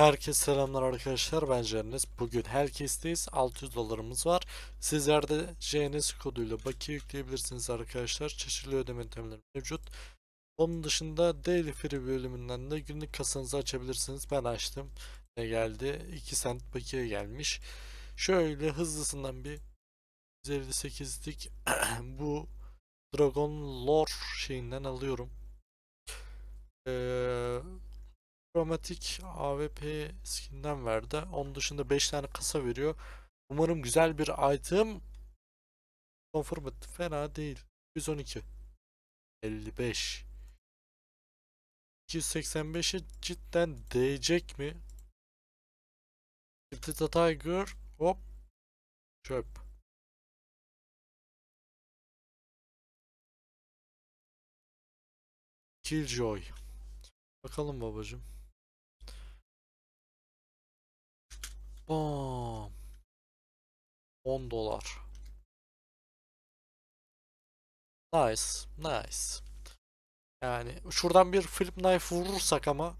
Herkese selamlar arkadaşlar ben Cennes. Bugün herkesteyiz. 600 dolarımız var. Sizler de JNS koduyla bakiye yükleyebilirsiniz arkadaşlar. Çeşitli ödeme yöntemleri mevcut. Onun dışında Daily Free bölümünden de günlük kasanızı açabilirsiniz. Ben açtım. Ne geldi? 2 cent bakiye gelmiş. Şöyle hızlısından bir 158'lik bu Dragon Lore şeyinden alıyorum. Eee Chromatic AWP skinden verdi. Onun dışında 5 tane kasa veriyor. Umarım güzel bir item. Confirm etti. Fena değil. 112. 55. 285'e cidden değecek mi? The Tiger. Hop. Çöp. Killjoy. Bakalım babacım. Bam. 10 dolar. Nice, nice. Yani şuradan bir flip knife vurursak ama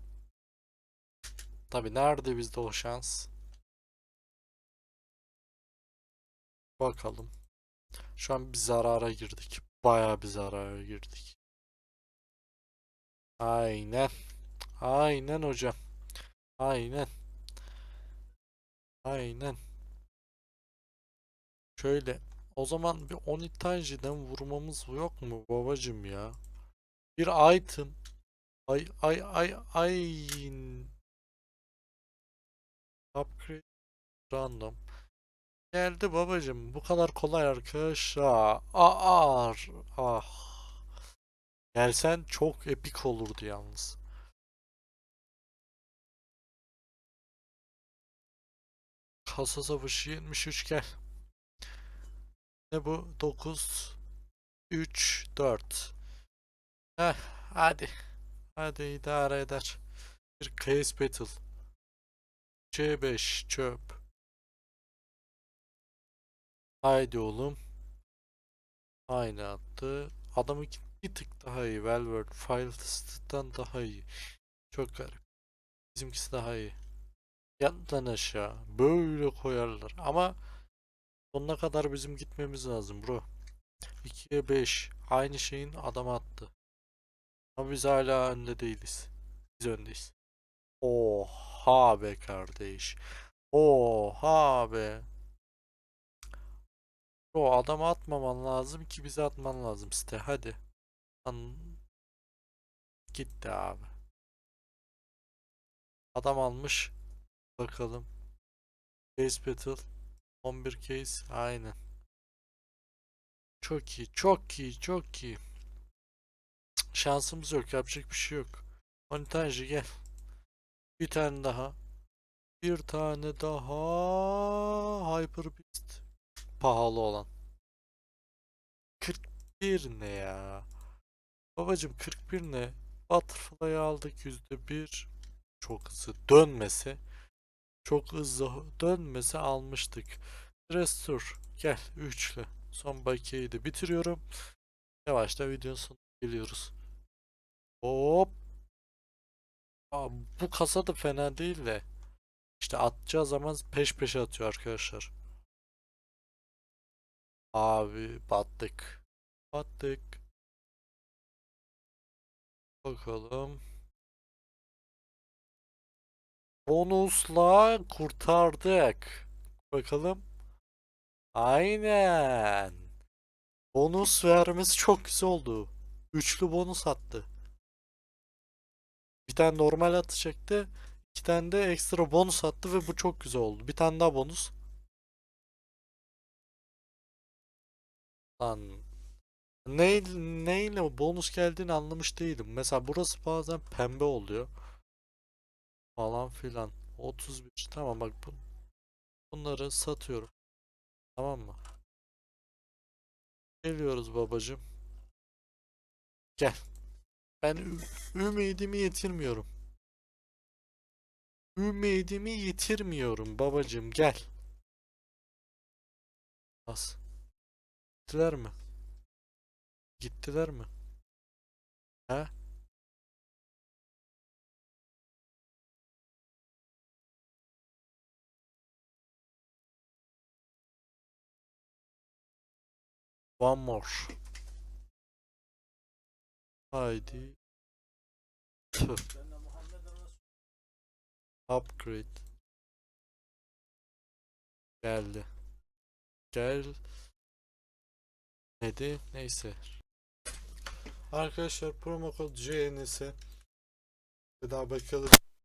tabi nerede bizde o şans? Bakalım. Şu an bir zarara girdik. Bayağı bir zarara girdik. Aynen. Aynen hocam. Aynen. Aynen. Şöyle. O zaman bir Onitaji'den vurmamız yok mu babacım ya? Bir item. Ay ay ay ay. Upgrade random. Geldi babacım. Bu kadar kolay arkadaşlar. Aa, ah. Gelsen çok epik olurdu yalnız. Kasa savaşı 73 gel. Ne bu? 9 3 4 Heh hadi. Hadi idare eder. Bir case battle. C5 çöp. Haydi oğlum. Aynı attı. Adamı bir tık daha iyi. Velvet Files'tan daha iyi. Çok garip. Bizimkisi daha iyi. Yandan aşağı. Böyle koyarlar. Ama sonuna kadar bizim gitmemiz lazım bro. 2'ye 5. Aynı şeyin adamı attı. Ama biz hala önde değiliz. Biz öndeyiz. Oha be kardeş. Oha be. O adamı atmaman lazım ki bize atman lazım site. Hadi. Lan gitti abi. Adam almış. Bakalım. Case Battle. 11 case. Aynen. Çok iyi. Çok iyi. Çok iyi. Şansımız yok. Yapacak bir şey yok. Montajı gel. Bir tane daha. Bir tane daha. Hyper Beast. Pahalı olan. 41 ne ya? Babacım 41 ne? Butterfly aldık %1. Çok hızlı dönmesi. Çok hızlı dönmesi almıştık. Restore gel üçlü. Son bakiyeyi de bitiriyorum. Yavaşta videonun sonuna geliyoruz. Hop. Aa, bu kasa da fena değil de. İşte atacağı zaman peş peşe atıyor arkadaşlar. Abi battık. Battık. Bakalım. Bonusla kurtardık. Bakalım. Aynen. Bonus vermesi çok güzel oldu. Üçlü bonus attı. Bir tane normal atacaktı. İki tane de ekstra bonus attı ve bu çok güzel oldu. Bir tane daha bonus. Lan ne, neyle bonus geldiğini anlamış değilim. Mesela burası bazen pembe oluyor. Falan filan. 31. Tamam bak bu, bunları satıyorum. Tamam mı? Geliyoruz babacım. Gel. Ben ümidimi yitirmiyorum. Ümidimi yitirmiyorum babacım gel. Bas. Gittiler mi? Gittiler mi? He? One more. Haydi. Upgrade. Geldi. Gel. Neydi? Neyse. Arkadaşlar promo kod JNS. Bir daha bakalım.